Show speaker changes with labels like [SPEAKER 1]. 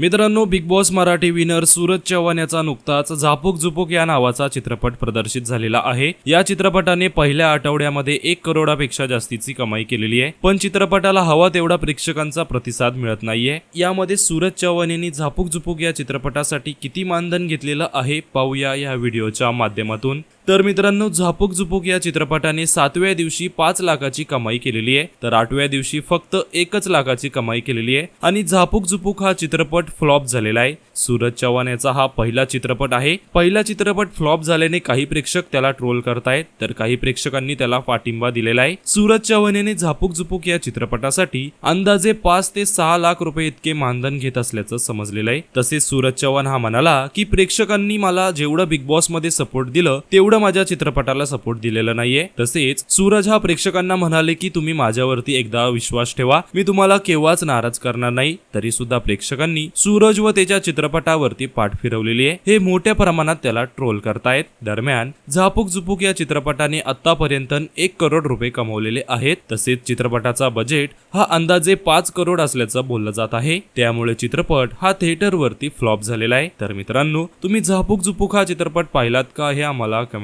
[SPEAKER 1] मित्रांनो Bigg Boss Marathi winner Suraj Chavan याचा नुकताच झापूक झुपूक या नावाचा चित्रपट प्रदर्शित झालेला आहे. या चित्रपटाने पहिल्या आठवड्यामध्ये एक करोडापेक्षा जास्तीची कमाई केलेली आहे. पण चित्रपटाला हवा तेवढा प्रेक्षकांचा प्रतिसाद मिळत नाहीये. यामध्ये सूरज चव्हाण यांनी झापूक झुपूक या चित्रपटासाठी किती मानधन घेतलेलं आहे पाहूया या व्हिडिओच्या माध्यमातून. तर मित्रांनो झापूक झुपूक या चित्रपटाने सातव्या दिवशी पाच लाखाची कमाई केलेली आहे. तर आठव्या दिवशी फक्त एकच लाखाची कमाई केलेली आहे. आणि झापूक झुपूक हा चित्रपट फ्लॉप झालेला आहे. सूरज चव्हाण याचा हा पहिला चित्रपट आहे. पहिला चित्रपट फ्लॉप झाल्याने काही प्रेक्षक त्याला ट्रोल करतायत. तर काही प्रेक्षकांनी त्याला पाठिंबा दिलेला आहे. सूरज चव्हाण याने झापूक झुपूक या चित्रपटासाठी अंदाजे पाच ते सहा लाख रुपये इतके मानधन घेत असल्याचं समजलेलं आहे. तसेच सूरज चव्हाण हा म्हणाला की प्रेक्षकांनी मला जेवढं बिग बॉसमध्ये सपोर्ट दिलं तेवढं माझ्या चित्रपटाला सपोर्ट दिलेला नाहीये. तसेच सूरज हा प्रेक्षकांना म्हणाले की तुम्ही माझ्यावरती एकदा विश्वास ठेवा. मी तुम्हाला केव्हाच नाराज करणार नाही. तरी सुद्धा प्रेक्षकांनी सूरज व त्याच्या चित्रपटावरती पाठ फिरवलेली आहे. हे मोठ्या प्रमाणात त्याला ट्रोल करतायत. दरम्यान झापूक झुपूक या चित्रपटाने आतापर्यंत एक करोड रुपये कमवलेले आहेत. तसेच चित्रपटाचा बजेट हा अंदाजे पाच करोड असल्याचं बोललं जात आहे. त्यामुळे चित्रपट हा थिएटरवरती फ्लॉप झालेला आहे. तर मित्रांनो तुम्ही झापूक झुपूक हा चित्रपट पाहिलात का हे आम्हाला कमेंट